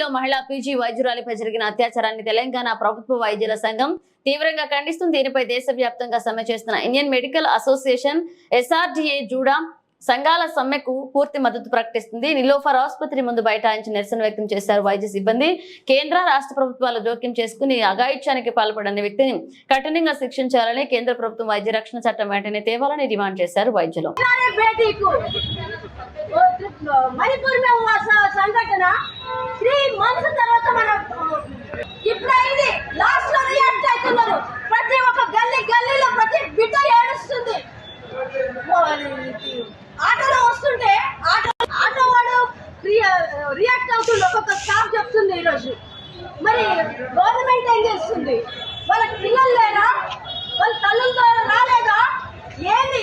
లో మహిళా పీజీ వైద్యురాలిపై జరిగిన అత్యాచారాన్ని తెలంగాణ ప్రభుత్వ వైద్యుల సంఘం తీవ్రంగా ఖండిస్తుంది. దీనిపై దేశవ్యాప్తంగా సమ్మె చేస్తున్న Indian medical association SRDA JUDA సంఘాల సమ్మెకు పూర్తి మద్దతు ప్రకటిస్తుంది. నిలోఫర్ ఆసుపత్రి ముందు బైఠాయించి నిరసన వ్యక్తం చేశారు వైద్య సిబ్బంది. కేంద్ర రాష్ట్ర ప్రభుత్వాలు జోక్యం చేసుకుని అఘాయిత్యానికి పాల్పడని వ్యక్తిని కఠినంగా శిక్షించాలని కేంద్ర ప్రభుత్వం వైద్య రక్షణ చట్టం వెంటనే తేవాలని డిమాండ్ చేశారు వైద్యులు. చేస్తుంది. వాళ్ళకి పిల్లలు లేరా? వాళ్ళ తల్లులతో రాలేదా? ఏంది?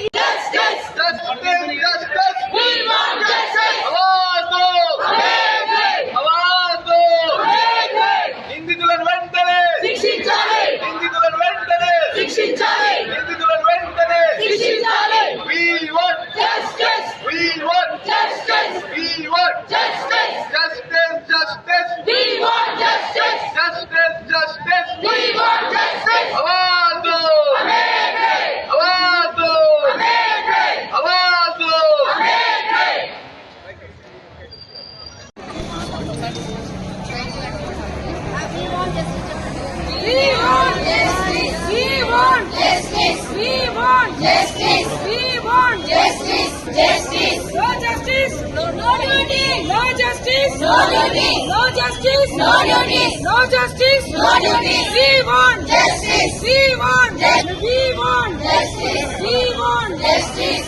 Justice. We want justice.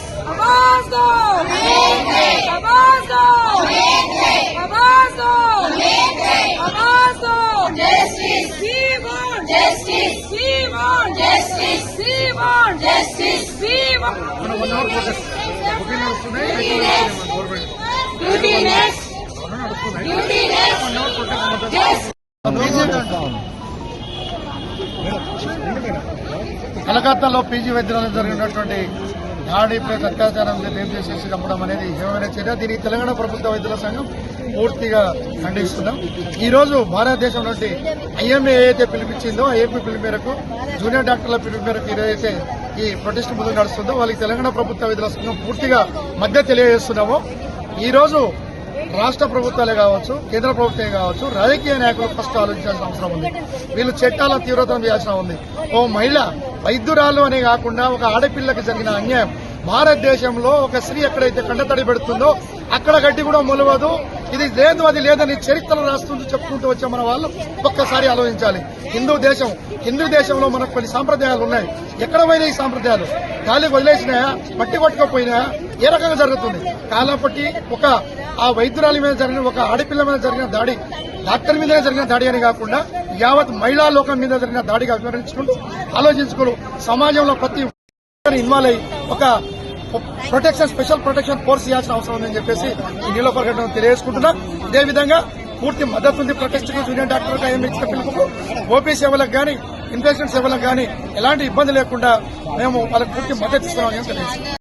కలకత్తాలో పీజీ వైద్యాలయం జరిగినటువంటి దాడి ప్లస్ అత్యాచారం రేపు చేసేసి చంపడం అనేది హేమైన చర్య. దీనికి తెలంగాణ ప్రభుత్వ వైద్యుల సంఘం పూర్తిగా ఖండిస్తున్నాం. ఈరోజు భారతదేశం నుండి ఐఎంఏ ఏదైతే పిలిపించిందో ఐఎంపీ పిలుపు మేరకు జూనియర్ డాక్టర్ల పిలుపు మేరకు ఏదైతే ఈ ప్రొటెస్ట్ ముందు నడుస్తుందో వాళ్ళకి తెలంగాణ ప్రభుత్వ వైద్యుల సంఘం పూర్తిగా మద్దతు తెలియజేస్తున్నాము. ఈరోజు రాష్ట్ర ప్రభుత్వాలే కావచ్చు కేంద్ర ప్రభుత్వమే కావచ్చు రాజకీయ నాయకులు ఫస్ట్ ఆలోచించాల్సిన అవసరం ఉంది. వీళ్ళు చట్టాల తీవ్రతరం చేయాల్సిన ఉంది. ఓ మహిళ వైద్యురాలు అనే కాకుండా ఒక ఆడపిల్లకి జరిగిన అన్యాయం. భారతదేశంలో ఒక స్త్రీ ఎక్కడైతే కండతడి పెడుతుందో అక్కడ గడ్డి కూడా మొలవదు. ఇది లేదు అది లేదని చరిత్రలు రాస్తుంటూ చెప్పుకుంటూ వచ్చే మన వాళ్ళు ఒక్కసారి ఆలోచించాలి. హిందూ దేశం హిందూ దేశంలో మనకు కొన్ని సాంప్రదాయాలు ఉన్నాయి. ఎక్కడ పోయినాయి ఈ సాంప్రదాయాలు? గాలి వదిలేసినాయా? మట్టి కొట్టుకపోయినాయా ఏ రకంగా జరుగుతుంది? కాలాపట్టి ఒక ఆ వైద్యురాలి మీద జరిగిన ఒక ఆడపిల్ల మీద జరిగిన దాడి డాక్టర్ మీదనే జరిగిన దాడి అని కాకుండా యావత్ మహిళా లోకం మీద జరిగిన దాడిగా వివరించుకుంటూ ఆలోచించుకుంటూ సమాజంలో ప్రతి ఇన్వాల్వ్ అయ్యి ఒక ప్రొటెక్షన్ స్పెషల్ ప్రొటెక్షన్ ఫోర్స్ ఇవ్వాల్సిన అవసరం ఉందని చెప్పేసి ఈ నీలో ప్రకటన తెలియజేసుకుంటున్నా. విధంగా పూర్తి మద్దతు ఉంది. ప్రొటెస్టింగ్ యూనియన్ డాక్టర్ ఐఎం ఇచ్చిన పిలుపుకు. ఓపీ సేవలకు కానీ ఇన్ఫెక్షన్ సేవలకు కానీ ఎలాంటి ఇబ్బంది లేకుండా మేము వాళ్ళకి పూర్తి మద్దతు ఇస్తున్నామని తెలియజేస్తున్నాం